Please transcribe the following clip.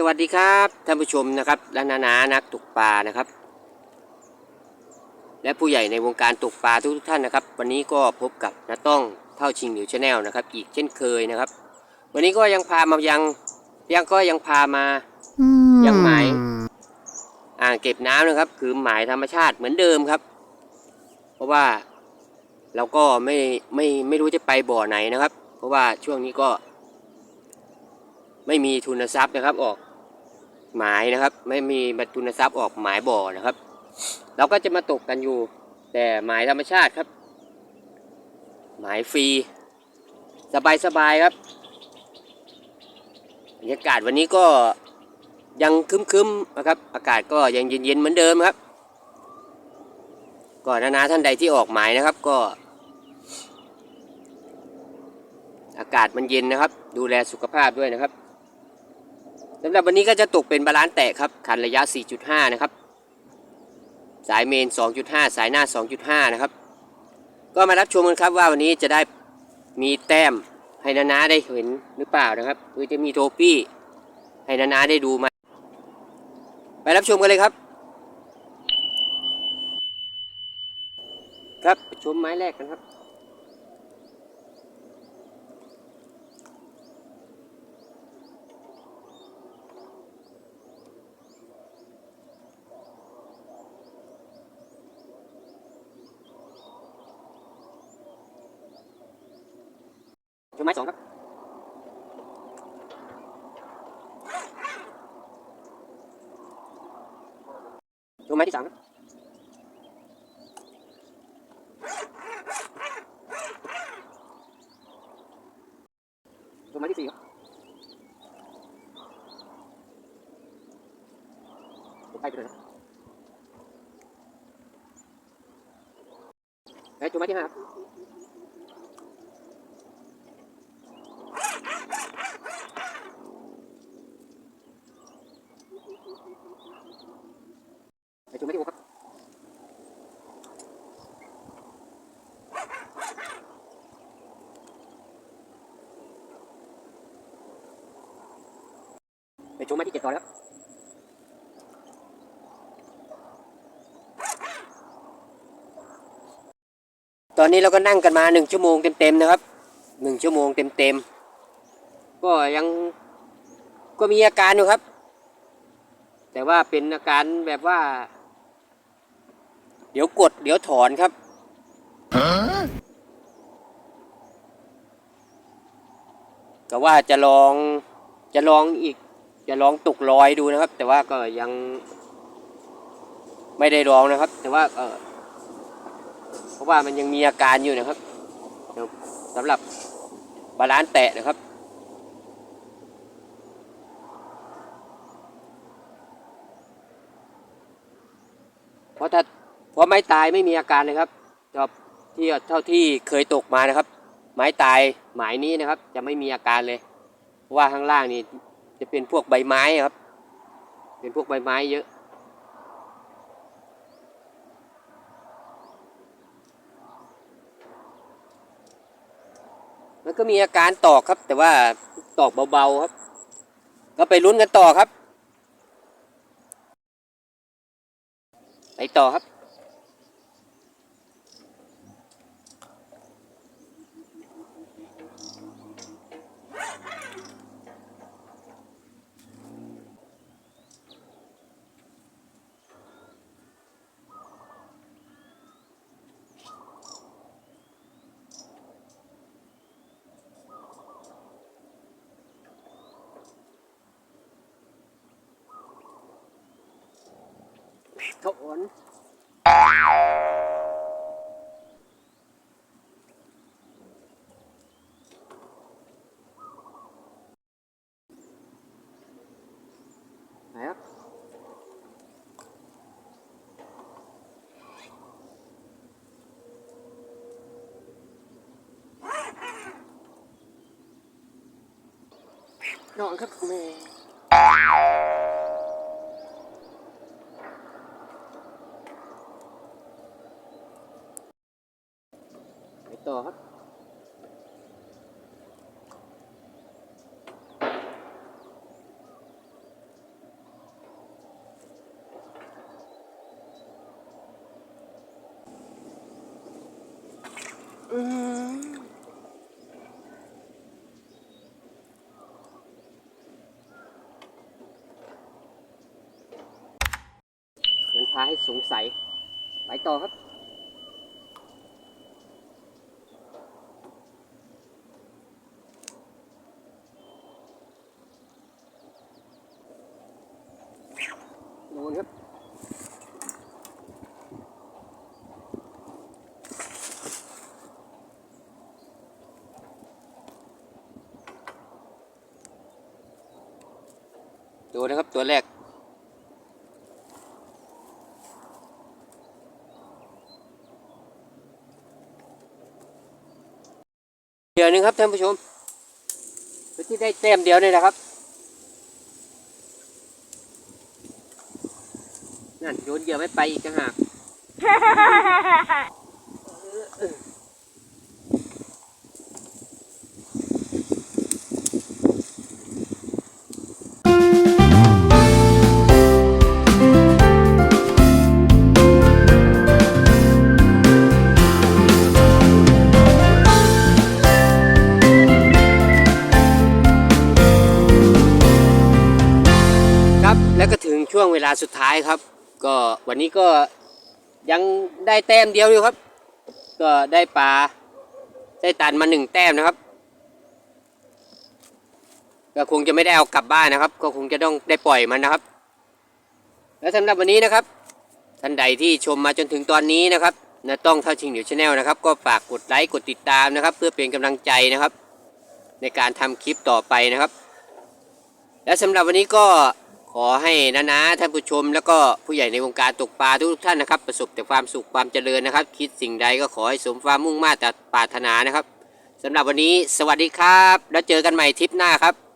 สวัสดีครับท่านผู้ชมนะครับและนานานักตกปลานะครับ และผู้ใหญ่ในวงการตกปลาทุกๆท่านนะครับ วันนี้ก็พบกับนาต้องเท่าชิงหนิวชาแนลนะครับ อีกเช่นเคยนะครับ วันนี้ก็ยังพามายังยังก็ยังพามายังไหมอ่างเก็บน้ำนะครับ คือหมายธรรมชาติเหมือนเดิมครับ เพราะว่าเราก็ไม่ไม่ไม่รู้จะไปบ่อไหนนะครับ เพราะว่าช่วงนี้ก็ไม่มีทุนทรัพย์นะครับออก หมายนะครับ ไม่มีทุนทรัพย์ออกหมายบ่อนะครับ เราก็จะมาตกกันอยู่ แต่หมายธรรมชาติครับ หมายฟรี สบายสบายครับบรรยากาศวันนี้ก็ยังครึมๆนะครับ อากาศก็ยังเย็นๆเหมือนเดิมครับก่อนนานาท่านใดที่ออกหมายนะครับก็ อากาศมันเย็นนะครับ ดูแลสุขภาพด้วยนะครับ สำหรับวันนี้ก็จะตกเป็นบาลานซ์แตกครับ คันระยะ 4.5 นะครับ สายเมน 2.5 สายหน้า 2.5 นะครับ ก็มารับชมกันครับว่าวันนี้จะได้มีแต้มให้นานาได้เห็นหรือเปล่านะครับหรือจะมีโทปี้ให้นานาได้ดูไหมไปรับชมกันเลยครับ ครับชมไม้แรกกันครับ ไม้สองครับชมไม้ที่สามครับชมไม้ที่สี่ครับผมใกล้ไปเลยครับและชมไม้ที่ห้าครับ ไปชมไม่ถูกครับไปชมไม้ที่เจ็ดก่อนครับตอนนี้เราก็นั่งกันมาหนึ่งชั่วโมงเต็มๆนะครับหนึ่งชั่วโมงเต็มๆก็ยังก็มีอาการอยู่ครับ แต่ว่าเป็นอาการแบบว่า เดี๋ยวกด เดี๋ยวถอนครับ ก็ว่าจะลองจะลองอีก จะลองตกลอยดูนะครับ แต่ว่าก็ยังไม่ได้ลองนะครับ แต่ว่าเออเพราะว่ามันยังมีอาการอยู่นะครับสำหรับบาลานซ์แตะนะครับ เพราะถ้า พราไม้ตายไม่มีอาการเลยครับครับที่เท่าที่เคยตกมานะครับ ไม้ตายหมายนี้นะครับ จะไม่มีอาการเลยเพราะว่าข้างล่างนี่จะเป็นพวกใบไม้ครับ เป็นพวกใบไม้เยอะ มันก็มีอาการตอกครับ แต่ว่าตอกเบาๆครับ ก็ไปลุ้นกันต่อครับ ไปต่อครับ นไหนครับนอนครับแม่ ต่อครับเหมืนพาให้สงสัย ไปต่อครับ ดนนะครับตัวแรก เดี๋ยวนึงครับท่านผู้ชมที่ได้แต้มเดียวนี่นะครับ นั่นโยนเหยื่อไม่ไปอีกต่างหาก วงเวลาสุดท้ายครับ ก็วันนี้ก็ยังได้แต้มเดียวอยู่ครับ ก็ได้ปลาได้ตันมาหนึ่งแต้มนะครับ ก็คงจะไม่ได้เอากลับบ้านนะครับ ก็คงจะต้องได้ปล่อยมันนะครับ และสำหรับวันนี้นะครับ ท่านใดที่ชมมาจนถึงตอนนี้นะครับนะต้องเท่าชิงเหนียวชาแนลนะครับ ก็ฝากกดไลค์กดติดตามนะครับ เพื่อเป็นกำลังใจนะครับ ในการทำคลิปต่อไปนะครับ และสำหรับวันนี้ก็ ขอให้นะนะท่านผู้ชม แล้วก็ผู้ใหญ่ในวงการตกปลาทุกท่านนะครับ ประสบแต่ความสุขความเจริญนะครับ คิดสิ่งใดก็ขอให้สมความมุ่งมา่ปรารถนานะครับสำหรับวันนี้สวัสดีครับ แล้วเจอกันใหม่ทริปหน้าครับ